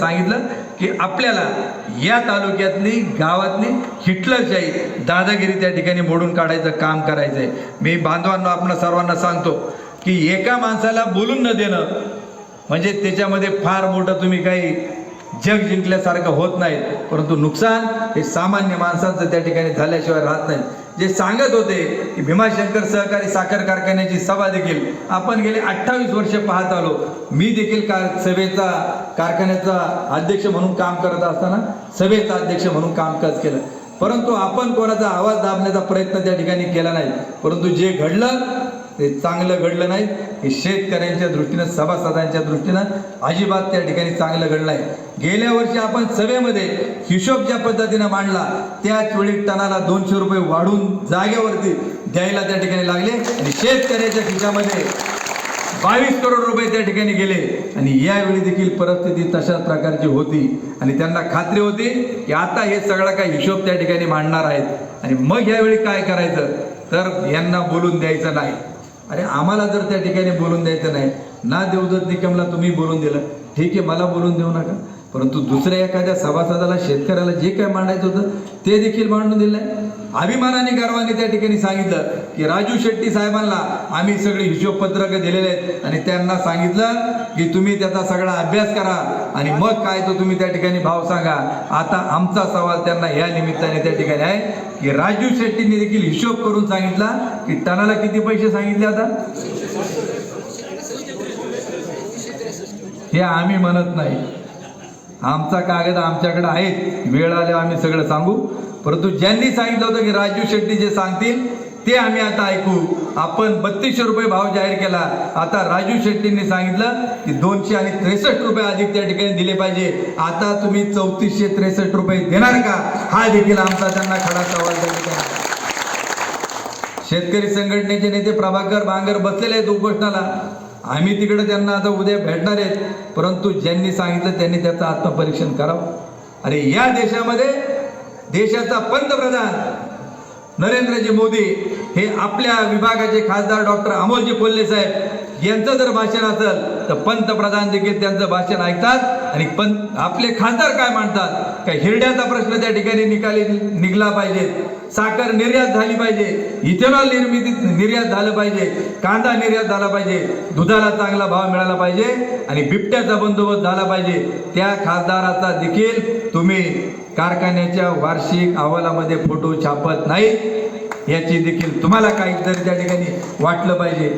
सांगितलं की आपल्याला या तालुक्यातली गावातली हिटलरशाही दादागिरी त्या ठिकाणी मोडून काढायचं काम करायचं आहे मी बांधवांना आपण सर्वांना सांगतो की एका माणसाला बोलून न देणं म्हणजे त्याच्यामध्ये फार मोठं तुम्ही काही जग जिंकल्यासारखं होत नाही. परंतु नुकसान हे सामान्य माणसांचं त्या ठिकाणी झाल्याशिवाय राहत नाही. जे सांगत होते की भीमाशंकर सहकारी साखर कारखान्याची सभा देखील आपण गेले अठ्ठावीस वर्ष पाहत आलो. मी देखील कार सभेचा कारखान्याचा अध्यक्ष म्हणून काम करत असताना सभेचा अध्यक्ष म्हणून कामकाज केलं. परंतु आपण कोणाचा आवाज दाबण्याचा प्रयत्न त्या ठिकाणी केला नाही. परंतु जे घडलं ते चांगलं घडलं नाही. हे शेतकऱ्यांच्या दृष्टीनं सभासदांच्या दृष्टीनं अजिबात त्या ठिकाणी चांगलं घडलं नाही. गेल्या वर्षी आपण सभेमध्ये हिशोब ज्या पद्धतीनं मांडला त्याच वेळी टनाला दोनशे रुपये वाढून जागेवरती द्यायला त्या ठिकाणी लागले आणि शेतकऱ्याच्या खिशामध्ये बावीस करोड रुपये त्या ठिकाणी गेले. आणि यावेळी देखील परिस्थिती तशाच प्रकारची होती आणि त्यांना खात्री होती की आता हे सगळा काही हिशोब त्या ठिकाणी मांडणार आहेत. आणि मग यावेळी काय करायचं? तर यांना बोलून द्यायचं नाही. अरे आम्हाला जर त्या ठिकाणी बोलून द्यायचं नाही. ना देवदत निकमला तुम्ही बोलून दिलं. ठीक आहे मला बोलून देऊ नका. परंतु दुसऱ्या एखाद्या सभासदाला शेतकऱ्याला जे काय मांडायचं होतं ते देखील मांडून दिलं नाही अभिमानाने गर्वाने त्या ठिकाणी सांगितलं की राजू शेट्टी साहेबांना आम्ही सगळे हिशोब पत्रक दिलेले आहेत आणि त्यांना सांगितलं की तुम्ही त्याचा सगळा अभ्यास करा आणि मग काय तो तुम्ही त्या ठिकाणी भाव सांगा. आता आमचा सवाल त्यांना या निमित्ताने त्या ठिकाणी आहे की राजू शेट्टींनी देखील हिशोब करून सांगितला की टनाला किती पैसे सांगितले आता? हे आम्ही म्हणत नाही. आमचा कागद आमच्याकडे आहे वेळ आल्यावर आम्ही सगळं सांगू. परंतु ज्यांनी सांगितलं होतं की राजू शेट्टी जे सांगतील ते आम्ही आता ऐकू. आपण बत्तीसशे रुपये भाव जाहीर केला. आता राजू शेट्टींनी सांगितलं की दोनशे आणि त्रेसष्ट रुपये अधिक त्या ठिकाणी दिले पाहिजे. आता तुम्ही चौतीसशे त्रेसष्ट रुपये देणार का? हा देखील आमचा त्यांना खडा सवाल त्या शेतकरी संघटनेचे नेते प्रभाकर बांगर बसलेले आहेत उपोषणाला. आम्ही तिकडे त्यांना आता उद्या भेटणार आहेत. परंतु ज्यांनी सांगितलं त्यांनी त्याचं आत्मपरीक्षण करावं. अरे या देशामध्ये देशाचा पंतप्रधान नरेंद्रजी मोदी हे आपल्या विभागाचे खासदार डॉक्टर अमोलजी कोल्हे साहेब यांचं जर भाषण असेल तर पंतप्रधान देखील त्यांचं भाषण ऐकतात आणि पण आपले खासदार काय मांडतात काय हिरड्याचा प्रश्न त्या ठिकाणी निकाली निघला पाहिजे? साखर निर्यात झाली पाहिजे. इथेनॉल निर्मिती निर्यात झालं पाहिजे. कांदा निर्यात झाला पाहिजे. दुधाला चांगला भाव मिळाला पाहिजे आणि बिबट्याचा बंदोबस्त झाला पाहिजे. त्या खासदाराचा देखील तुम्ही कारखान्याच्या वार्षिक अहवालामध्ये फोटो छापत नाही. याची देखील तुम्हाला काहीतरी त्या ठिकाणी वाटलं पाहिजे.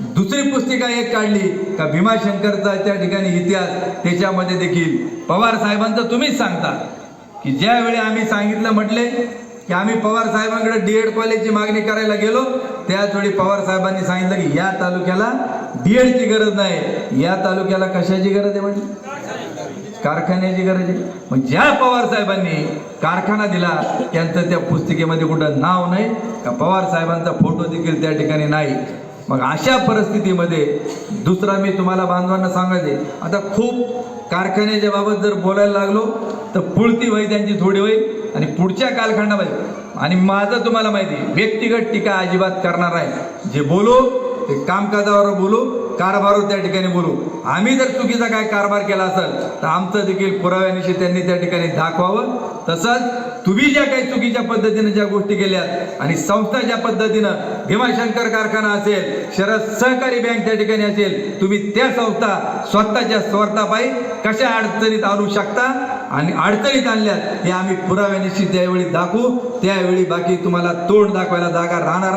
दुसरी पुस्तिका एक काढली का भीमाशंकरचा त्या ठिकाणी इतिहास. त्याच्यामध्ये देखील पवार साहेबांचं तुम्हीच सांगता. की ज्यावेळी आम्ही सांगितलं म्हटले की आम्ही पवार साहेबांकडे डी एड कॉलेजची मागणी करायला गेलो. त्याच वेळी पवार साहेबांनी सांगितलं की या तालुक्याला डी एडची गरज नाही. या तालुक्याला कशाची गरज आहे म्हणजे कारखान्याची गरज आहे. मग ज्या पवार साहेबांनी कारखाना दिला त्यांचं त्या पुस्तिकेमध्ये कुठं नाव नाही. का पवार साहेबांचा फोटो देखील त्या ठिकाणी नाही. मग अशा परिस्थितीमध्ये दुसरा मी तुम्हाला बांधवांना सांगायचे आता खूप कारखान्याच्या बाबत जर बोलायला लागलो तर पुळती होई त्यांची थोडी होईल आणि पुढच्या कालखंडामध्ये आणि माझं तुम्हाला माहिती आहे, व्यक्तिगत टीका अजिबात करणार आहे जे बोलू ते कामकाजावर बोलू कारभारावर त्या ठिकाणी बोलू. आम्ही जर चुकीचा काय कारभार केला असेल तर आमचं देखील पुराव्यानिशी त्यांनी त्या ठिकाणी दाखवावं. तसंच तुम्ही ज्या काही चुकीच्या पद्धतीने ज्या गोष्टी केल्यात आणि संस्था ज्या पद्धतीनं भीमाशंकर कारखाना असेल शरद सहकारी बँक त्या ठिकाणी असेल तुम्ही त्या संस्था स्वतःच्या स्वार्थापायी कशा अडचणीत आणू शकता आणि अडचणीत आणल्यात हे आम्ही पुराव्यानिशी त्यावेळी दाखवू त्यावेळी बाकी तुम्हाला तोंड दाखवायला जागा राहणार